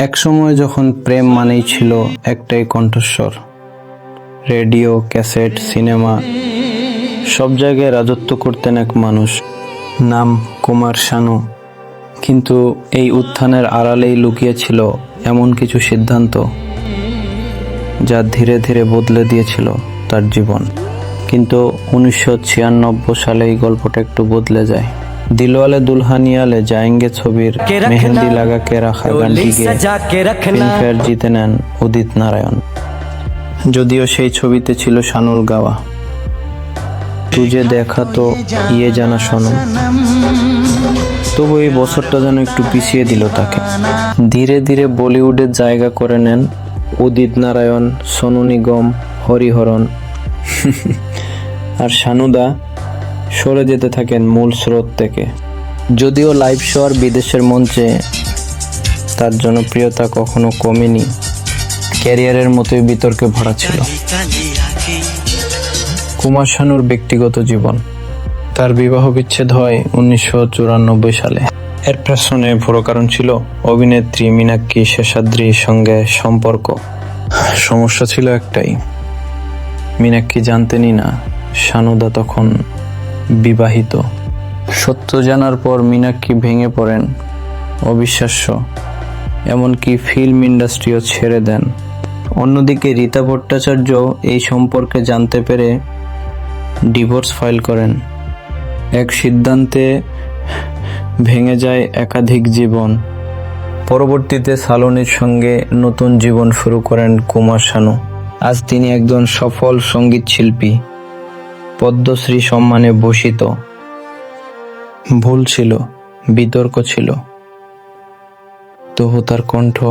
একসময় যখন প্রেম মানেই ছিল একটাই কণ্ঠস্বর। রেডিও, ক্যাসেট, সিনেমা, সব জায়গায় রাজত্ব করতেন এক মানুষ, নাম কুমার শানু। কিন্তু এই উত্থানের আড়ালেই লুকিয়েছিল এমন কিছু সিদ্ধান্ত যা ধীরে ধীরে বদলে দিয়েছিল তার জীবন। কিন্তু উনিশশো ছিয়ানব্বই সালে এই গল্পটা একটু বদলে যায়। দিলওয়ালে দুলহানিয়ালে জায়েঙ্গে ছবির মেহেন্দি লাগা কে রাখা গানটি ফিল্মফেয়ার জিতে নেন উদিত নারায়ণ। যদিও সেই ছবিতে ছিল শানুল গাওয়া। তুজে দেখা তো ইয়ে জানা শোনো তবু এই বছরটা যেন একটু পিছিয়ে দিল তাকে। ধীরে ধীরে বলিউডের জায়গা করে নেন উদিত নারায়ণ সোনু নিগম হরিহরণ। আর শানুদা সরে যেতে থাকেন মূল স্রোত থেকে। যদিও লাইভ শো আর বিদেশের মঞ্চে তার জনপ্রিয়তা কখনো কমেনি, ক্যারিয়ারের মতোই বিতর্কে ভরা ছিল। কুমার শানুর ব্যক্তিগত জীবন। তার বিবাহ বিচ্ছেদ হয় উনিশশো চুরানব্বই সালে। এর পেছনে বড় কারণ ছিল অভিনেত্রী মীনাক্ষী শেষাদ্রির সঙ্গে সম্পর্ক। সমস্যা ছিল একটাই, মীনাক্ষী জানতেনই না, শানুদা তখন বিবাহিত। সত্য জানার পর মীনাক্ষী ভেঙে পড়েন। অবিশ্বাস্য। এমনকি ফিল্ম ইন্ডাস্ট্রিও ছেড়ে দেন। অন্যদিকে রীতা ভট্টাচার্য এই সম্পর্কে জানতে পেরে ডিভোর্স ফাইল করেন। এক সিদ্ধান্তে ভেঙে যায় একাধিক জীবন। পরবর্তীতে সালনের সঙ্গে নতুন জীবন শুরু করেন কুমার শানু। আজ তিনি একজন সফল সংগীত শিল্পী পদ্মশ্রী সম্মানে ভূষিত। ভুল ছিল, বিতর্ক ছিল। তবু তার কণ্ঠ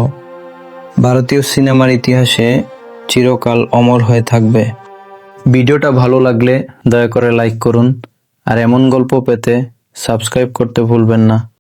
ভারতীয় সিনেমার ইতিহাসে চিরকাল অমর হয়ে থাকবে। ভিডিওটা ভালো লাগলে দয়া করে লাইক করুন, আর এমন গল্প পেতে সাবস্ক্রাইব করতে ভুলবেন না।